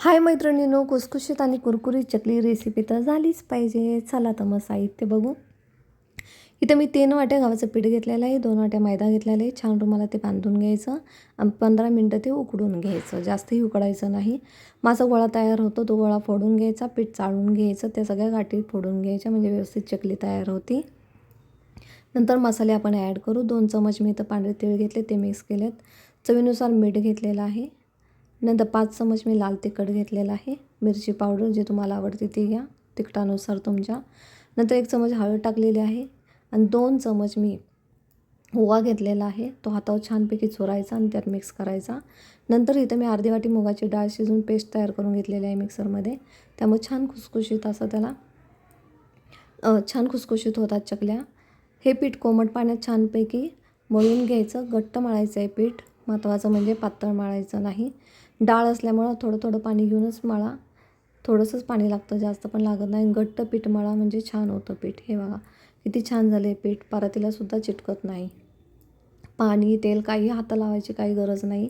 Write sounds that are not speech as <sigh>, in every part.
हाय मैत्रिणीनो कुसकुशीत आणि कुरकुरीत चकली रेसिपी तर झालीच पाहिजे. चला तर मग साहित्य बघू. इथं मी तीन वाट्या गव्हाचं पीठ घेतलेलं आहे दोन वाट्या मैदा घेतलेला आहे. छान तुम्हाला ते बांधून घ्यायचं आणि पंधरा मिनटं ते उकडून घ्यायचं. जास्तही उकडायचं नाही. माझा गोळा तयार होतो तो गोळा फोडून घ्यायचा पीठ चाळून घ्यायचं त्या सगळ्या गाठी फोडून घ्यायच्या म्हणजे व्यवस्थित चकली तयार होती. नंतर मसाले आपण ॲड करू. दोन चमच मी इथं पांढरे तीळ घेतले ते मिक्स केलेत. चवीनुसार मीठ घेतलेलं आहे. नंतर पाच चमच मी लाल तिखट घेतलेलं आहे. मिरची पावडर जे तुम्हाला आवडते ती घ्या तिखटानुसार तुमच्या. नंतर एक चमच हळद टाकलेली आहे आणि दोन चमच मी ओवा घेतलेला आहे. तो हातावर छानपैकी चोरायचा आणि त्यात मिक्स करायचा. नंतर इथं मी अर्धी वाटी मुगाची डाळ शिजून पेस्ट तयार करून घेतलेली आहे मिक्सरमध्ये त्यामुळे छान खुसखुशीत असं त्याला छान खुसखुशीत होतात चकल्या. हे पीठ कोमट पाण्यात छानपैकी मळून घ्यायचं. घट्ट मळायचं आहे पीठ. महत्त्वाचं म्हणजे पातळ मळायचं नाही. डाळ असल्यामुळं थोडं थोडं पाणी घेऊनच मळा. थोडंसंच पाणी लागतं जास्त पण लागत नाही. घट्ट पीठ मळा म्हणजे छान होतं पीठ. हे बघा किती छान झाले पीठ. परातीलासुद्धा चिटकत नाही. पाणी तेल काही हाता लावायची काही गरज नाही.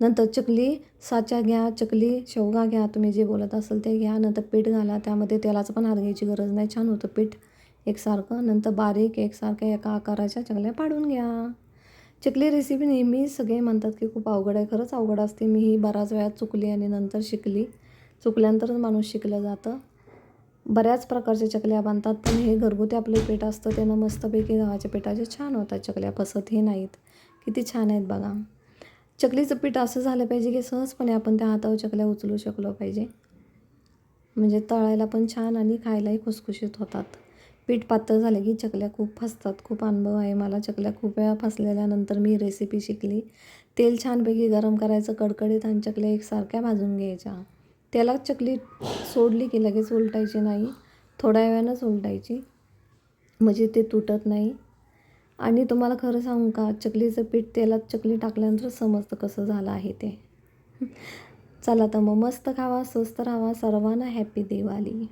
नंतर चकली साच्या घ्या चकली शेवगा घ्या. तुम्ही जे बोलत असाल ते घ्या. नंतर पीठ घाला. त्यामध्ये तेलाचं पण हात घ्यायची गरज नाही. छान होतं पीठ एकसारखं. नंतर बारीक एकसारख्या एका आकाराच्या चकल्या पाडून घ्या. चकली रेसिपी नेहमी सगळे म्हणतात की खूप अवघड आहे. खरंच अवघड असते. मी ही बऱ्याच वेळा चुकली आणि नंतर शिकली. चुकल्यानंतरच माणूस शिकलं जातं. बऱ्याच प्रकारच्या चकल्या बांधतात पण हे घरगुती आपलं पीठ असतं. त्यानं मस्तपैकी गव्हाच्या पिठाचे छान होतात चकल्या पसत हे नाहीत. किती छान आहेत बघा. चकलीचं पीठ असं झालं पाहिजे की सहजपणे आपण त्या हातावर चकल्या उचलू शकलो पाहिजे. म्हणजे तळायला पण छान आणि खायलाही खुसखुशीत होतात. पीठ पातळ झालं की चकल्या खूप फसतात. खूप अनुभव आहे मला. चकल्या खूप वेळा फसलेल्यानंतर मी रेसिपी शिकली. तेल छानपैकी गरम करायचं कडकडीत आणि चकल्या एकसारख्या भाजून घ्यायच्या. त्याला चकली सोडली की लगेच उलटायची नाही. थोड्या वेळानंच उलटायची. म्हणजे ते तुटत नाही. आणि तुम्हाला खरं सांगू का? चकलीचं पीठ तेलात चकली टाकल्यानंतर समजतं कसं झालं आहे ते. <laughs> चला तर मग मस्त खावा स्वस्त राहावा सर्वांना हॅपी दिवाळी.